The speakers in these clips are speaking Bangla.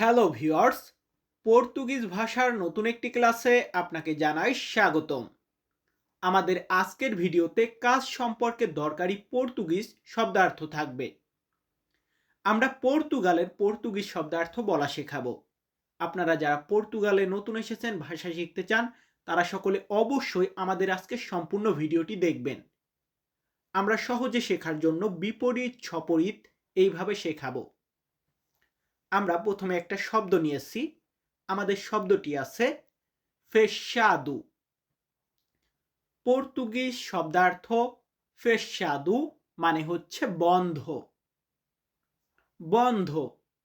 হ্যালো ভিউয়ার্স, পর্তুগিজ ভাষার নতুন একটি ক্লাসে আপনাকে জানাই স্বাগতম। আমাদের আজকের ভিডিওতে কাজ সম্পর্কে দরকারি পর্তুগিজ শব্দার্থ থাকবে। আমরা পর্তুগালের পর্তুগিজ শব্দার্থ বলা শেখাবো। আপনারা যারা পর্তুগালে নতুন এসেছেন, ভাষা শিখতে চান, তারা সকলে অবশ্যই আমাদের আজকের সম্পূর্ণ ভিডিওটি দেখবেন। আমরা সহজে শেখার জন্য বিপরীত, ছপরিত এইভাবে শেখাবো। আমরা প্রথমে একটা শব্দ নিয়েছি। আমাদের শব্দটি আছে ফেসাদু। পর্তুগিজ শব্দার্থ ফেসাদু মানে হচ্ছে বন্ধ। বন্ধ,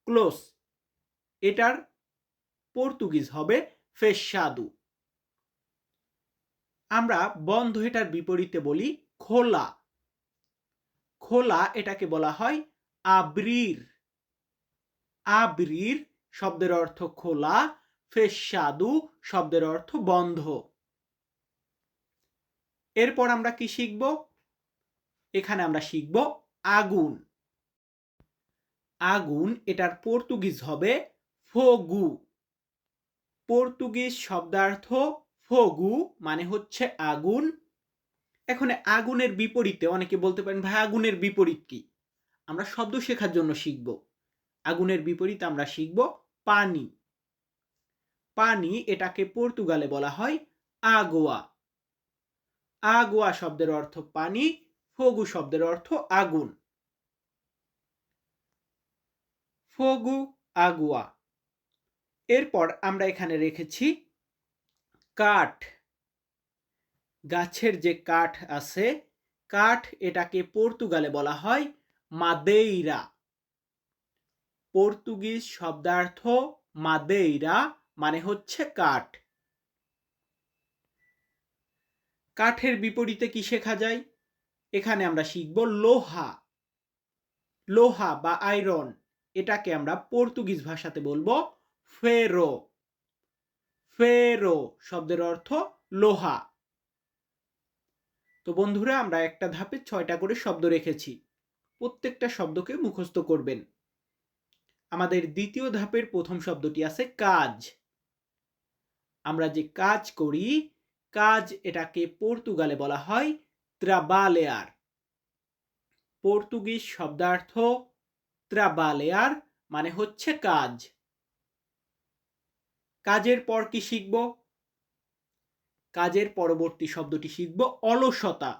ক্লোজ। এটার পর্তুগিজ হবে ফেসাদু। আমরা বন্ধ এটার বিপরীতে বলি খোলা। খোলা এটাকে বলা হয় আব্রির আব্রির শব্দের অর্থ খোলা, ফেসাদু শব্দের অর্থ বন্ধ। এরপর আমরা কি শিখব? এখানে আমরা শিখব আগুন। আগুন এটার পর্তুগিজ হবে ফগু। পর্তুগিজ শব্দার্থ ফগু মানে হচ্ছে আগুন। এখন আগুনের বিপরীতে অনেকে বলতে পারেন, ভাই, আগুনের বিপরীত কি? আমরা শব্দ শেখার জন্য শিখব। আগুনের বিপরীত আমরা শিখব পানি। পানি এটাকে পর্তুগালে বলা হয় আগোয়া। আগোয়া শব্দের অর্থ পানি, ফগু শব্দের অর্থ আগুন। ফগু, আগুয়া। এরপর আমরা এখানে রেখেছি কাঠ। গাছের যে কাঠ আছে, কাঠ এটাকে পর্তুগালে বলা হয় মাদেইরা। পর্তুগিজ শব্দার্থ মাদেইরা মানে হচ্ছে কাঠ। কাঠের বিপরীতে কি শেখা যায়? এখানে আমরা শিখব লোহা। লোহা বা আয়রন, এটাকে আমরা পর্তুগিজ ভাষাতে বলব ফেরো। ফেরো শব্দের অর্থ লোহা। তো বন্ধুরা, আমরা একটা ধাপে ছয়টা করে শব্দ রেখেছি। প্রত্যেকটা শব্দকে মুখস্থ করবেন। আমাদের দ্বিতীয় ধাপের প্রথম শব্দটি আছে কাজ। আমরা যে কাজ করি, কাজ এটাকে পর্তুগালে বলা হয় ত্রাবালেয়ার পর্তুগিজ শব্দার্থ ত্রাবালেয়ার মানে হচ্ছে কাজ। কাজের পর কি শিখব? কাজের পরবর্তী শব্দটি শিখব অলসতা।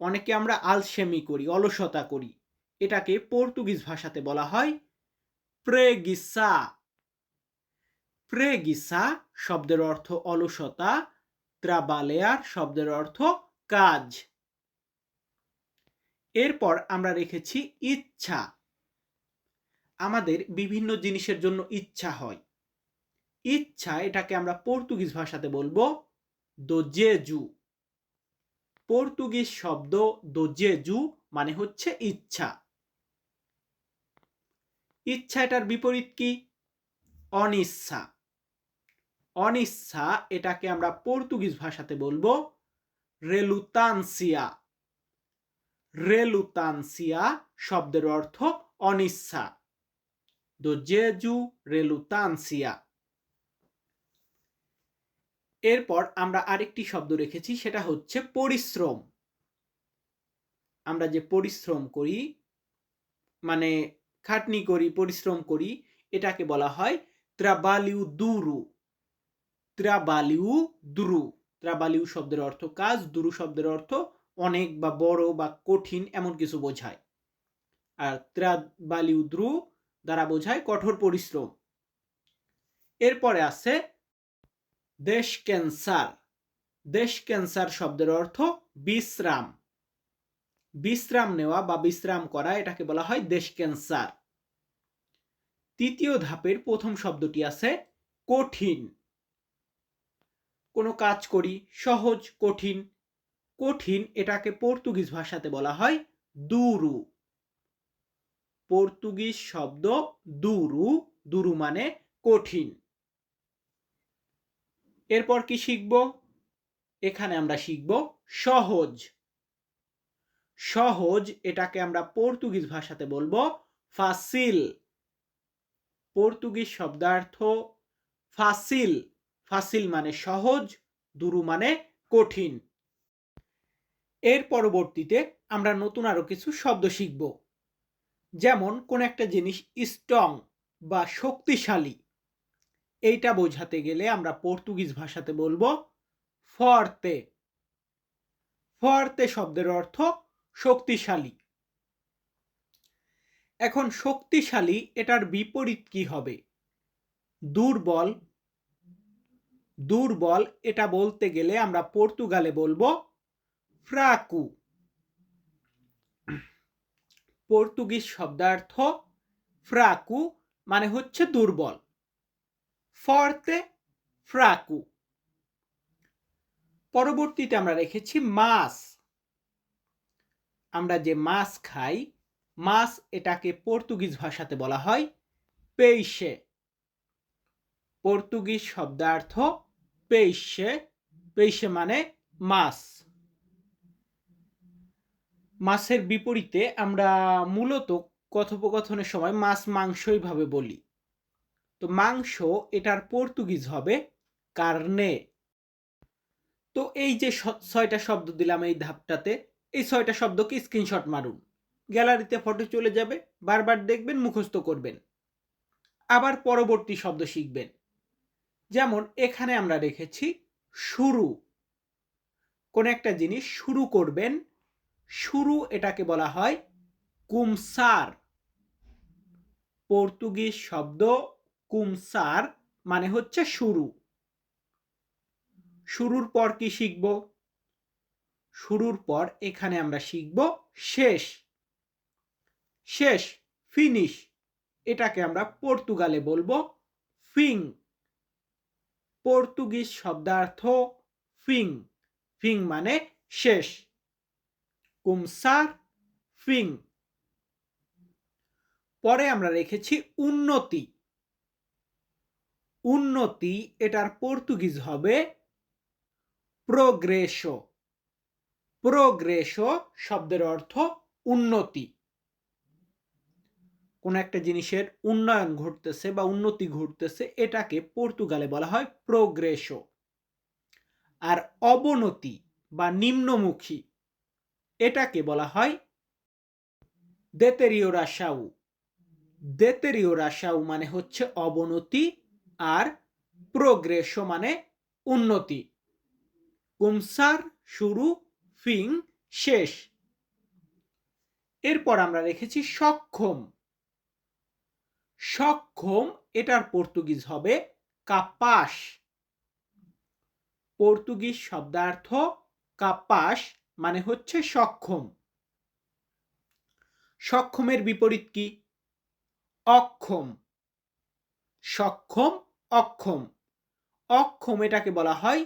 অনেকে আমরা আলসেমি করি, অলসতা করি। এটাকে পর্তুগিজ ভাষাতে বলা হয় প্রেগিসা। প্রেগিসা শব্দের অর্থ অলসতা, ত্রাবালেয়ার শব্দের অর্থ কাজ। এরপর আমরা রেখেছি ইচ্ছা। আমাদের বিভিন্ন জিনিসের জন্য ইচ্ছা হয়। ইচ্ছা এটাকে আমরা পর্তুগিজ ভাষাতে বলব দোজেজু। পর্তুগিজ শব্দ দোজেজু মানে হচ্ছে ইচ্ছা। ইচ্ছা এটার বিপরীত কি? অনিচ্ছা। অনিচ্ছা এটাকে আমরা পর্তুগিজ ভাষাতে বলব রেলুতানসিয়া। রেলুতানসিয়া শব্দের অর্থ অনিচ্ছা। দো জেজু রেলুতানসিয়া। এরপর আমরা আরেকটি শব্দ রেখেছি, সেটা হচ্ছে পরিশ্রম। আমরা যে পরিশ্রম করি মানে খাটনি করি, পরিশ্রম করি, এটাকে বলা হয় ত্রাবালিউ দুরু ত্রাবালিউ দুরু ত্রাবালিউ শব্দের অর্থ কাজ, দুরু শব্দের অর্থ অনেক বা বড় বা কঠিন, এমন কিছু বোঝায়। আর ত্রাবালিউ দ্রু দ্বারা বোঝায় কঠোর পরিশ্রম। এরপরে আছে দেশ ক্যান্সার দেশ ক্যান্সার শব্দের অর্থ বিশ্রাম। বিশ্রাম নেওয়া বা বিশ্রাম করা, এটাকে বলা হয় দেশ ক্যান্সার। তৃতীয় ধাপের প্রথম শব্দটি আছে কঠিন। কোনো কাজ করি, সহজ, কঠিন। কঠিন এটাকে পর্তুগিজ ভাষাতে বলা হয় দুরু। পর্তুগিজ শব্দ দুরু দুরু মানে কঠিন। এরপর কি শিখব? এখানে আমরা শিখব সহজ। সহজ, এটাকে আমরা পর্তুগিজ ভাষাতে বলব ফাসিল। পর্তুগিজ শব্দার্থ ফাসিল। ফাসিল মানে সহজ, দুরু মানে কঠিন। এর পরবর্তীতে আমরা নতুন আরও কিছু শব্দ শিখব। যেমন, কোন একটা জিনিস স্ট্রং বা শক্তিশালী। এইটা বোঝাতে গেলে আমরা পর্তুগিজ ভাষাতে বলব ফর্তে। ফর্তে শব্দের অর্থ শক্তিশালী। এখন শক্তিশালী এটার বিপরীত কি হবে? দুর্বল। দুর্বল এটা বলতে গেলে আমরা পর্তুগালে বলব ফ্রাকু। পর্তুগিজ শব্দার্থ ফ্রাকু মানে হচ্ছে দুর্বল। ফর্তে ফ্রাকু। পরবর্তীতে আমরা রেখেছি মাছ আমরা যে মাছ খাই, মাছ এটাকে পর্তুগিজ ভাষাতে বলা হয় পেইসে পর্তুগিজ শব্দার্থ পেইসে পেইসে মানে মাছ। মাছের বিপরীতে আমরা মূলত কথোপকথনের সময় মাছ মাংসই ভাবে বলি। তো মাংস এটার পর্তুগিজ হবে কার্নে। তো এই যে ছয়টা শব্দ দিলাম এই ধাপটাতে এই ছয়টা শব্দকে স্ক্রিনশট মারুন। গ্যালারিতে ফটো চলে যাবে, বারবার দেখবেন, মুখস্থ করবেন। আবার পরবর্তী শব্দ শিখবেন। যেমন, এখানে আমরা রেখেছি, শুরু। কোন একটা জিনিস শুরু করবেন, শুরু এটাকে বলা হয়, কুমসার। পর্তুগিজ শব্দ, কুমসার মানে হচ্ছে শুরু। শুরুর পর কি শিখব? শুরুর পর এখানে আমরা শিখব শেষ। শেষ ফিনিশ এটাকে আমরা পর্তুগালে বলব ফিং। পর্তুগিজ শব্দার্থ ফিং। ফিং মানে শেষ। কুমসার ফিং। পরে আমরা রেখেছি উন্নতি। উন্নতি, এটার পর্তুগিজ হবে প্রোগ্রেসো প্রোগ্রেসো শব্দের অর্থ উন্নতি। কোন একটা জিনিসের উন্নয়ন ঘটতেছে বা উন্নতি ঘটতেছে, এটাকে পর্তুগালে বলা হয় প্রোগ্রেসো আর অবনতি বা নিম্নমুখী, এটাকে বলা হয় দেতেরিওরাসাউ দেতেরিওরাসাউ মানে হচ্ছে অবনতি আর প্রোগ্রেসো মানে উন্নতি। কুমসার শুরু ফিং শেষ। এরপর আমরা রেখেছি সক্ষম। সক্ষম, এটার পর্তুগিজ হবে কাপাস পর্তুগিজ শব্দার্থ কাপাস মানে হচ্ছে সক্ষম। সক্ষমের বিপরীত কি? অক্ষম। সক্ষম, অক্ষম। অক্ষম এটাকে বলা হয়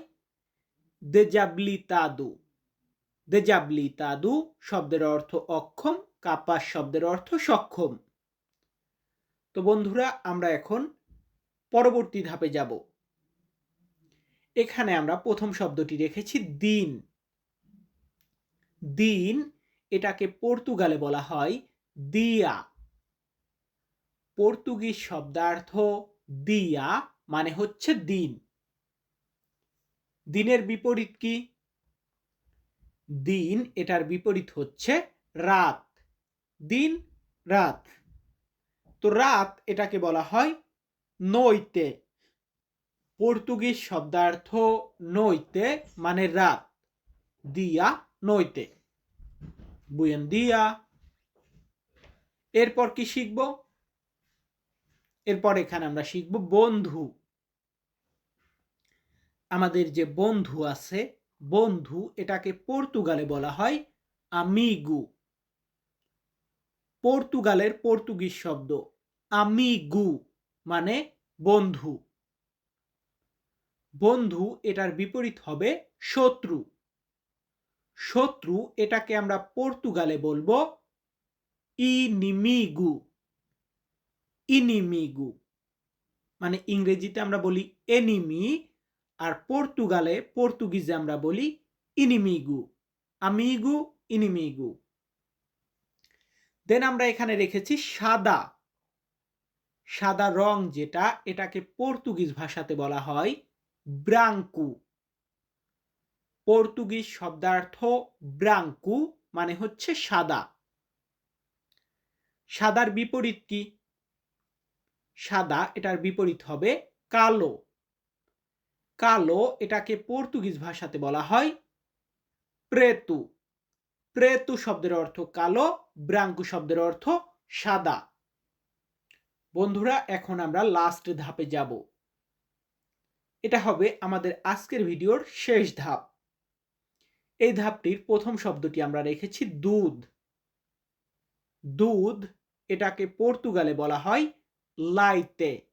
দেজাবলিতাদু দেজাবলিতাদু শব্দের অর্থ অক্ষম, কাপাস শব্দের অর্থ সক্ষম। তো বন্ধুরা, আমরা এখন পরবর্তী ধাপে যাব। এখানে আমরা প্রথম শব্দটি রেখেছি দিন। দিন এটাকে পর্তুগালে বলা হয় দিয়া। পর্তুগিজ শব্দার্থ দিয়া মানে হচ্ছে দিন। দিনের বিপরীত কি? দিন এটার বিপরীত হচ্ছে রাত। দিন, রাত। তো রাত এটাকে বলা হয় নইতে। পর্তুগিজ শব্দার্থ নইতে মানে রাত। দিয়া, নইতে। বুয়েন দিয়া। এরপর কি শিখব? এরপর এখানে আমরা শিখব বন্ধু। আমাদের যে বন্ধু আছে বন্ধু এটাকে পর্তুগালে বলা হয় আমিগু পর্তুগালের পর্তুগিজ শব্দ আমিগু মানে বন্ধু। বন্ধু এটার বিপরীত হবে শত্রু। শত্রু এটাকে আমরা পর্তুগালে বলব ইনিমিগু ইনিমিগু মানে ইংরেজিতে আমরা বলি এনিমি আর পর্তুগালে পর্তুগিজে আমরা বলি ইনিমিগু। আমিগু, ইনিমিগু। দেন আমরা এখানে রেখেছি সাদা। সাদা রং যেটা, এটাকে পর্তুগিজ ভাষাতে বলা হয় ব্রাঙ্কু। পর্তুগিজ শব্দার্থ ব্রাঙ্কু মানে হচ্ছে সাদা। সাদার বিপরীত কি? সাদা, এটার বিপরীত হবে কালো। কালো এটাকে পর্তুগিজ ভাষাতে বলা হয় প্রেতু। প্রেতু শব্দের অর্থ কালো, ব্রাঙ্কু শব্দের অর্থ সাদা। বন্ধুরা, এখন আমরা লাস্ট ধাপে যাব। এটা হবে আমাদের আজকের ভিডিওর শেষ ধাপ। এই ধাপটির প্রথম শব্দটি আমরা রেখেছি দুধ। দুধ এটাকে পর্তুগালে বলা হয় লাইতে।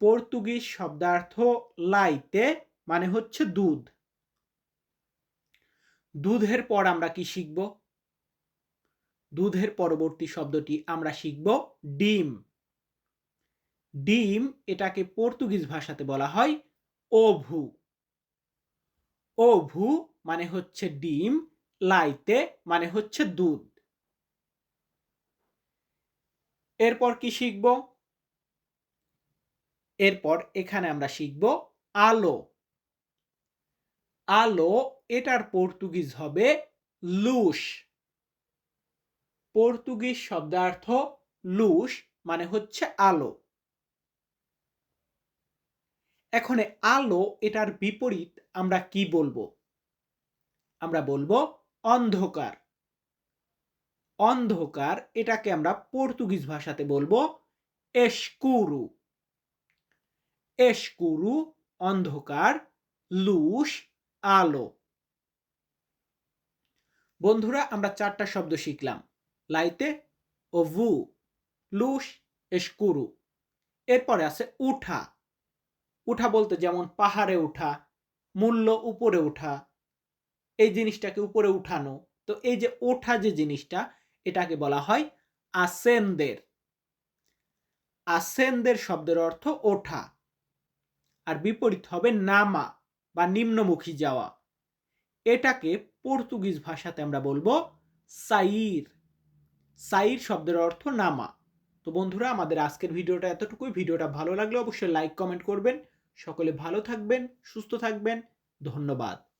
পর্তুগিজ শব্দার্থ লাইতে মানে হচ্ছে দুধ। দুধের পর আমরা কি শিখব? দুধের পরবর্তী শব্দটি আমরা শিখব ডিম। ডিম এটাকে পর্তুগিজ ভাষাতে বলা হয় ওভু। ওভু মানে হচ্ছে ডিম, লাইতে মানে হচ্ছে দুধ। এরপর কি শিখব? এরপর এখানে আমরা শিখব আলো। আলো এটার পর্তুগিজ হবে লুশ। পর্তুগিজ শব্দার্থ লুশ মানে হচ্ছে আলো। এখন আলো এটার বিপরীত আমরা কি বলব? আমরা বলব অন্ধকার। অন্ধকার এটাকে আমরা পর্তুগিজ ভাষাতে বলব এসকুরু এসকুরু অন্ধকার, লুশ, আলো। বন্ধুরা, আমরা চারটা শব্দ শিখলাম। লাইতে ও ভু লুশ এসকুরু এরপরে আছে উঠা। উঠা বলতে যেমন পাহাড়ে উঠা, মূল্য উপরে উঠা, এই জিনিসটাকে উপরে উঠানো। তো এই যে ওঠা যে জিনিসটা, এটাকে বলা হয় আসেনদের। আসেনদের শব্দের অর্থ ওঠা। আর বিপরীত হবে নামা বা নিম্নমুখী যাওয়া। এটাকে পর্তুগিজ ভাষাতে আমরা বলব সাইর। সাইর শব্দের অর্থ নামা। তো বন্ধুরা, আমাদের আজকের ভিডিওটা এতটুকুই। ভিডিওটা ভালো লাগলে অবশ্যই লাইক, কমেন্ট করবেন। সকলে ভালো থাকবেন, সুস্থ থাকবেন। ধন্যবাদ।